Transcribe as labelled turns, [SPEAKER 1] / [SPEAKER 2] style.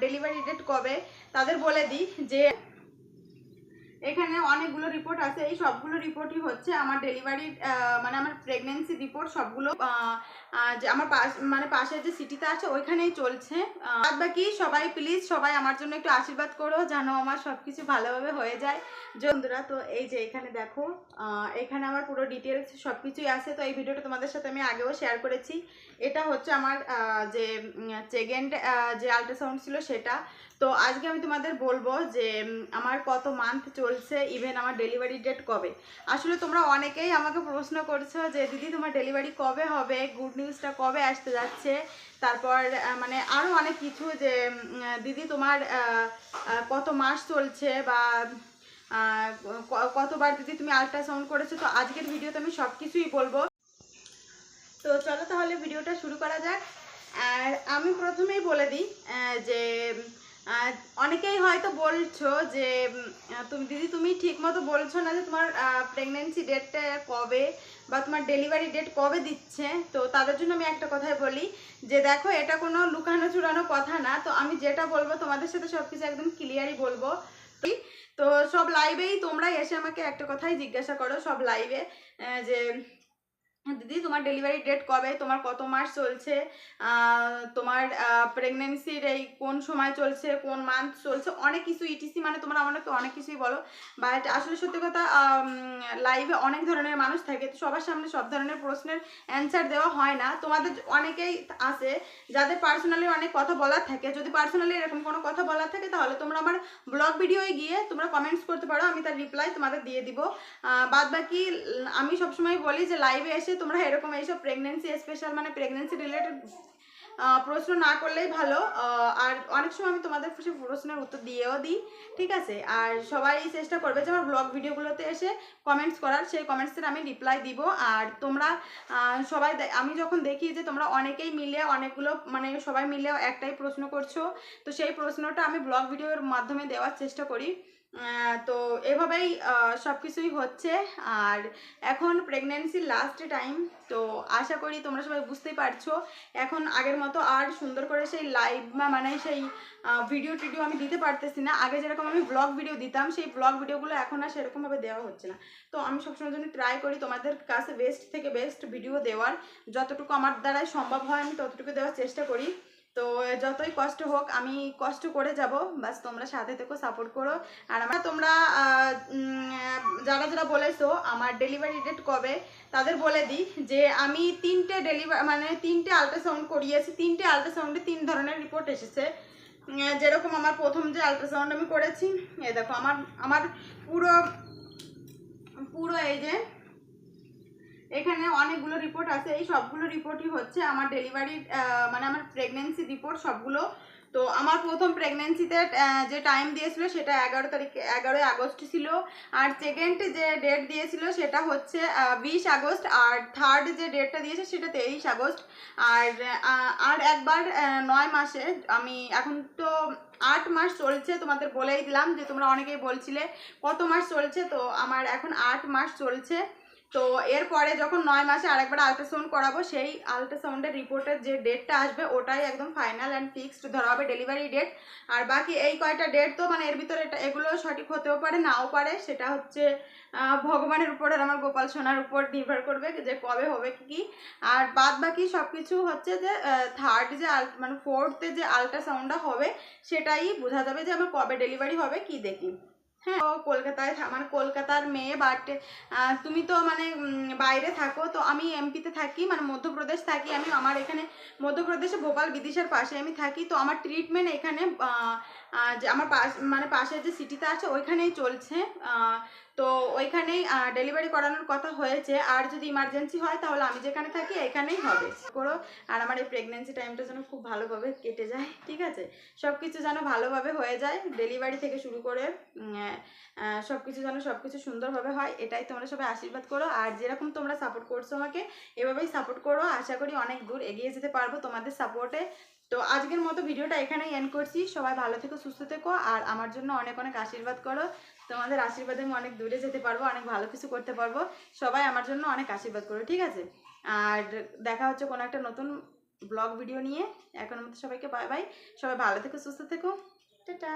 [SPEAKER 1] Delivery date কবে? তাদের বলে দিই যে এখানে অনেকগুলো রিপোর্ট আছে। এই সবগুলো রিপোর্টই হচ্ছে আমার ডেলিভারি মানে আমার প্রেগনেন্সি রিপোর্ট সবগুলো যে আমার পাশ মানে পাশের যে সিটিতে আছে ওইখানেই চলছে। বাদ বাকি সবাই প্লিজ সবাই আমার জন্য একটু আশীর্বাদ করো যেন আমার সব কিছু ভালোভাবে হয়ে যায়। বন্ধুরা, তো এই যে এখানে দেখো এখানে আমার পুরো ডিটেলস সব কিছুই আছে। তো এই ভিডিওটা তোমাদের সাথে আমি আগেও শেয়ার করেছি। এটা হচ্ছে আমার যে সেকেন্ড যে আল্ট্রাসাউন্ড ছিল সেটা। তো আজকে আমি তোমাদের বলব যে আমার কত মান্থ চলছে ইভেন আমার ডেলিভারি ডেট কবে? আসলে তোমরা অনেকেই আমাকে প্রশ্ন করছ যে, দিদি, তোমার ডেলিভারি কবে হবে? গুড নিউজটা কবে আসতে যাচ্ছে? তারপর মানে আরও অনেক কিছু যে দিদি, তোমার কত মাস চলছে বা কতবার দিদি তুমি আল্ট্রাসাউন্ড করেছ? তো আজকের ভিডিওতে আমি সব কিছুই বলব। তো চলো তাহলে ভিডিওটা শুরু করা যাক। আর আমি প্রথমেই বলে দিই যে অনেকেই হয়তো বলছো যে তুমি দিদি তুমি ঠিক মতো বলছো না যে তোমার প্রেগনেন্সি ডেটটা কবে বা তোমার ডেলিভারি ডেট কবে দিচ্ছে? তো তাদের জন্য আমি একটা কথাই বলি যে, দেখো, এটা কোনো লুকানো চুরানো কথা না। তো আমি যেটা বলব তোমাদের সাথে সব কিছু একদম ক্লিয়ারই বলব। তো সব লাইভেই তোমরা এসে আমাকে একটা কথাই জিজ্ঞাসা করো, সব লাইভে যে দিদি, তোমার ডেলিভারি ডেট কবে? তোমার কত মাস চলছে? তোমার প্রেগনেন্সির এই কোন সময় চলছে? কোন মান্থ চলছে? অনেক কিছু ইটিসি মানে তোমরা আমাকে অনেক কিছুই বলো। বাট আসলে সত্যি কথা লাইভে অনেক ধরনের মানুষ থাকে। তো সবার সামনে সব ধরনের প্রশ্নের অ্যান্সার দেওয়া হয় না। তোমাদের অনেকেই আছে যাদের পার্সোনালি অনেক কথা বলার থাকে। যদি পার্সোনালি এরকম কোনো কথা বলার থাকে, তাহলে তোমরা আমার ব্লগ ভিডিওয়ে গিয়ে তোমরা কমেন্টস করতে পারো। আমি তার রিপ্লাই তোমাদের দিয়ে দিব। বাদ বাকি আমি সবসময় বলি যে লাইভে এসে তোমরা এরকম এইসব প্রেগনেন্সি স্পেশাল মানে প্রেগনেন্সি রিলেটেড প্রশ্ন না করলেই ভালো। আর অনেক সময় আমি তোমাদের সে প্রশ্নের উত্তর দিয়েও দিই, ঠিক আছে? আর সবাই চেষ্টা করবে যে আমার ব্লগ ভিডিওগুলোতে এসে কমেন্টস করার, সেই কমেন্টসের আমি রিপ্লাই দিব। আর তোমরা সবাই আমি যখন দেখি যে তোমরা অনেকেই মিলে অনেকগুলো মানে সবাই মিলে একটাই প্রশ্ন করছ, তো সেই প্রশ্নটা আমি ব্লগ ভিডিওর মাধ্যমে দেওয়ার চেষ্টা করি। তো এভাবেই সব কিছুই হচ্ছে। আর এখন প্রেগনেন্সির লাস্ট টাইম তো আশা করি তোমরা সবাই বুঝতেই পারছ। এখন আগের মতো আর সুন্দর করে সেই লাইভ মানে সেই ভিডিও টিডিও আমি দিতে পারতেছি না। আগে যেরকম আমি ব্লগ ভিডিও দিতাম, সেই ব্লগ ভিডিওগুলো এখন আর সেরকমভাবে দেওয়া হচ্ছে না। তো আমি সবসময় জন্য ট্রাই করি তোমাদের কাছে বেস্ট থেকে বেস্ট ভিডিও দেওয়ার। যতটুকু আমার দ্বারাই সম্ভব হয়, আমি ততটুকু দেওয়ার চেষ্টা করি। তো যতই কষ্ট হোক, আমি কষ্ট করে যাব। বাস তোমরা সাথে থেকো সাপোর্ট করো। আর আমার তোমরা যারা যারা বলেছ আমার ডেলিভারি ডেট কবে, তাদের বলে দিই যে আমি তিনটে ডেলিভারি মানে তিনটে আল্ট্রাসাউন্ড করিয়েছি। তিনটে আলট্রাসাউন্ডে তিন ধরনের রিপোর্ট এসেছে। যেরকম আমার প্রথম যে আলট্রাসাউন্ড আমি করেছি এই দেখো আমার আমার পুরো পুরো এই যে এখানে অনেকগুলো রিপোর্ট আছে। এই সবগুলো রিপোর্টই হচ্ছে আমার ডেলিভারি মানে আমার প্রেগনেন্সি রিপোর্ট সবগুলো। তো আমার প্রথম প্রেগনেন্সিতে যে টাইম দিয়েছিল সেটা এগারো তারিখ, এগারোই আগস্ট ছিল। আর সেকেন্ড যে ডেট দিয়েছিল সেটা হচ্ছে বিশ আগস্ট। আর থার্ড যে ডেটটা দিয়েছে সেটা তেইশ আগস্ট। আর আর একবার নয় মাসে আমি এখন তো আট মাস চলছে, তোমাদের বলেই দিলাম যে তোমরা অনেকেই বলছিলে কত মাস চলছে। তো আমার এখন আট মাস চলছে। তো এরপরে যখন নয় মাসে আরেকবার আল্ট্রাসাউন্ড করাবো, সেই আল্ট্রাসাউন্ডের রিপোর্টের যে ডেটটা আসবে, ওটাই একদম ফাইনাল অ্যান্ড ফিক্সড ধরা হবে ডেলিভারি ডেট আর বাকি এই কয়টা ডেট তো মানে এর ভিতরে এগুলো সঠিক হতেও পারে, নাও পারে, সেটা হচ্ছে ভগবানের উপর আর আমার গোপাল সোনার উপর নির্ভর করবে যে কবে হবে কি কি। আর বাদ বাকি সব কিছু হচ্ছে যে থার্ড যে মানে ফোর্থে যে আল্ট্রাসাউন্ডটা হবে, সেটাই বোঝা যাবে যে আমার কবে ডেলিভারি হবে, কি দেখি। হ্যাঁ ও কলকাতায় আমার মানে কলকাতার মেয়ে বাট তুমি তো মানে বাইরে থাকো, তো আমি এমপিতে থাকি মানে মধ্যপ্রদেশ থাকি, আমি আমার এখানে মধ্যপ্রদেশে ভোপাল বিদিশার পাশে আমি থাকি, তো আমার ট্রিটমেন্ট এখানে যে আমার পাশ মানে পাশের যে সিটিতে আছে, ওইখানেই চলছে তো ওইখানেই ডেলিভারি করানোর কথা হয়েছে। আর যদি ইমার্জেন্সি হয়, তাহলে আমি যেখানে থাকি, এখানেই হবে। করো। আর আমার এই প্রেগনেন্সি টাইমটা যেন খুব ভালোভাবে কেটে যায়, ঠিক আছে? সব কিছু যেন ভালোভাবে হয়ে যায় ডেলিভারি থেকে শুরু করে সব কিছু যেন সব কিছু সুন্দরভাবে হয়, এটাই তোমরা সবাই আশীর্বাদ করো। আর যেরকম তোমরা সাপোর্ট করছ আমাকে, এভাবেই সাপোর্ট করো। আশা করি অনেক দূর এগিয়ে যেতে পারব তোমাদের সাপোর্টে তো আজকের মতো ভিডিওটা এখানেই এন্ড করছি। সবাই ভালো থেকো, সুস্থ থেকো, আর আমার জন্য অনেক অনেক আশীর্বাদ করো। তোমাদের আশীর্বাদে আমি অনেক দূরে যেতে পারব, অনেক ভালো কিছু করতে পারব। সবাই আমার জন্য অনেক আশীর্বাদ করো, ঠিক আছে? আর দেখা হচ্ছে কোনো একটা নতুন ব্লগ ভিডিও নিয়ে। এখন মতো সবাইকে বাই বাই সবাই ভালো থেকো, সুস্থ থেকো। টাটা।